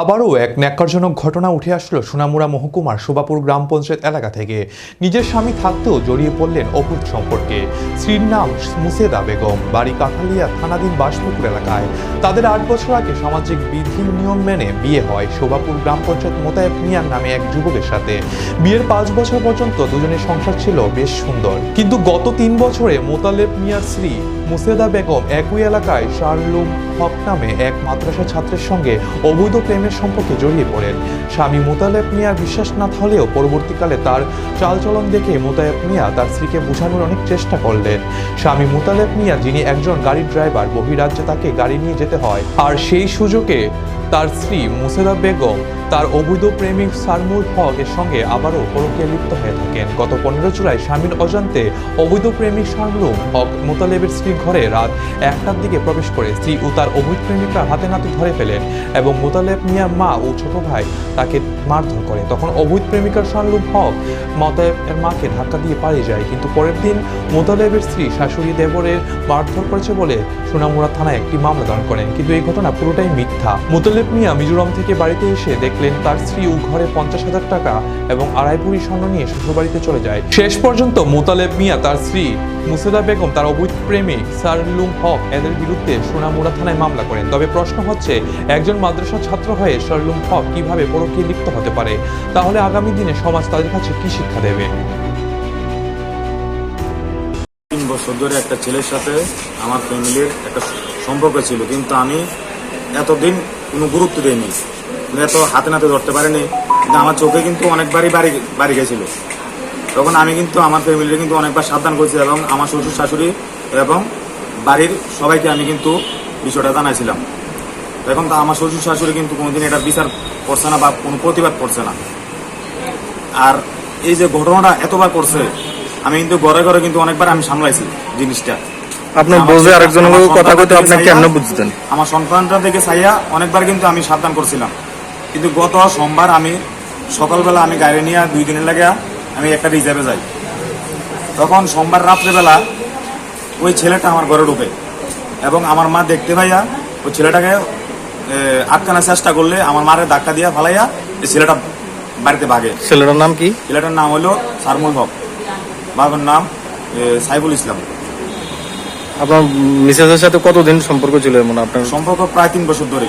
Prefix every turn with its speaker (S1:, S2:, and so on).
S1: আবারও এক ন্যাক্কারজনক ঘটনা উঠে আসলো সোনামুড়া মহকুমার শোভাপুর গ্রাম পঞ্চায়েত এলাকা থেকে। নিজের স্বামী থাকতেও জড়িয়ে পড়লেন অভূত সম্পর্কে। স্ত্রীর নাম মুসেদা বেগম, বাড়ি কাঠালিয়া থানাধীন বাসপুকুর এলাকায়। তাদের আট বছর আগে সামাজিক বিধি নিয়ম মেনে বিয়ে হয় শোভাপুর গ্রাম পঞ্চায়েত মোতায়েব মিয়ার নামে এক যুবকের সাথে। বিয়ের পাঁচ বছর পর্যন্ত দুজনের সংসার ছিল বেশ সুন্দর। কিন্তু গত তিন বছরে মোতালেব মিয়ার স্ত্রী মুসেদা বেগম একই এলাকায় শার্লুম হক নামে এক মাদ্রাসা ছাত্রের সঙ্গে অবৈধ প্রেমের সম্পর্কে জড়িয়ে পড়েন। স্বামী মোতালেব মিয়ার বিশ্বাস না হলেও পরবর্তীকালে তার চালচলন দেখে মোতায়েব মিয়া তার স্ত্রীকে বোঝানোর অনেক চেষ্টা করলেন। স্বামী মোতালেব মিয়া, যিনি একজন গাড়ির ড্রাইভার, বহিরাজ্যে তাকে গাড়ি নিয়ে যেতে হয়। আর সেই সুযোগে তার স্ত্রী মুসেদা বেগম তার অবৈধ প্রেমিক সারমুল হক এর সঙ্গে আবারও পরকীয়া লিপ্ত হয়ে থাকেন। গত পনেরো জুলাই স্বামীর অজান্তে অবৈধ প্রেমিক সারলুম হক মোতালেবের স্ত্রীর ঘরে রাত একটার দিকে প্রবেশ করে স্ত্রী ও তার অবৈধ প্রেমিকরা হাতে নাতে ধরে ফেলেন এবং মোতালেব মিয়ার মা ও ছোট ভাই তাকে মারধর করে। তখন অবৈধ প্রেমিকার সারলুম হক মোতালেবের মাকে ধাক্কা দিয়ে পালিয়ে যায়। কিন্তু পরের দিন মোতালেবের স্ত্রী শাশুড়ি দেবরের মারধর করেছে বলে সোনামুড়া থানায় একটি মামলা দান করেন। কিন্তু এই ঘটনা পুরোটাই মিথ্যা। মোতালেব মিয়া মিজোরাম থেকে বাড়িতে এসে দেখলেন তার স্ত্রী ও ঘরে পঞ্চাশ হাজার টাকা এবং আড়াই ভরি স্বর্ণ নিয়ে শ্বশুরবাড়িতে চলে যায়। শেষ পর্যন্ত মোতালেব মিয়া তার স্ত্রী মুসেদা বেগম, তার অবৈধ প্রেমিক সারলুম হক এদের বিরুদ্ধে সোনামুড়া থানায় মামলা করেন। তবে প্রশ্ন হচ্ছে, একজন মাদ্রাসা ছাত্র হয়ে শার্লুম হক কীভাবে পরকীয় লিপ্ত হতে পারে? তাহলে আগামী দিনে সমাজ তাদের কাছে কি শিক্ষা দেবে?
S2: বছর ধরে একটা ছেলের সাথে আমার ফ্যামিলির একটা সম্পর্ক ছিল, কিন্তু আমি এতদিন কোনো গুরুত্ব দিইনি। এত হাতে নাতে ধরতে পারিনি, কিন্তু আমার চোখে কিন্তু অনেকবারই বাড়ি বাড়ি গেছিল। তখন আমি কিন্তু আমার ফ্যামিলির কিন্তু অনেকবার সাবধান করছি এবং আমার শ্বশুর শাশুড়ি এবং বাড়ির সবাইকে আমি কিন্তু বিষয়টা জানাইছিলাম। এখন তা আমার শ্বশুর শাশুড়ি কিন্তু কোনোদিন এটা বিচার করছে না বা কোনো প্রতিবাদ করছে না। আর এই যে ঘটনাটা এতবার করছে আমি কিন্তু ঘরে ঘরে কিন্তু অনেকবার আমি সামলাইছি জিনিসটা। আমার
S3: বোঝে
S2: আমার
S3: কথা কইতে আপনি বুঝতেন?
S2: আমার সন্তানটা থেকে চাইয়া অনেকবার কিন্তু আমি সাবধান করছিলাম। কিন্তু গত সোমবার আমি সকালবেলা আমি গাড়ি নিয়ে দুই দিনের লাগে আমি একটা রিজার্ভে যাই। তখন সোমবার রাত্রেবেলা ওই ছেলেটা আমার ঘরে ঢুকে এবং আমার মা দেখতে পাইয়া ওই ছেলেটাকে আটকানোর চেষ্টা করলে আমার মারে ধাক্কা দিয়া ফালাইয়া এই ছেলেটা বাড়িতে ভাগে।
S3: ছেলেটার নাম কি?
S2: ছেলেটার নাম হলো সারমুল হক। বাবার নাম সাইফুল ইসলাম।
S3: আপনার মিসেসের সাথে কতদিন সম্পর্ক ছিল এমন আপনার?
S2: সম্পর্ক প্রায় তিন বছর ধরে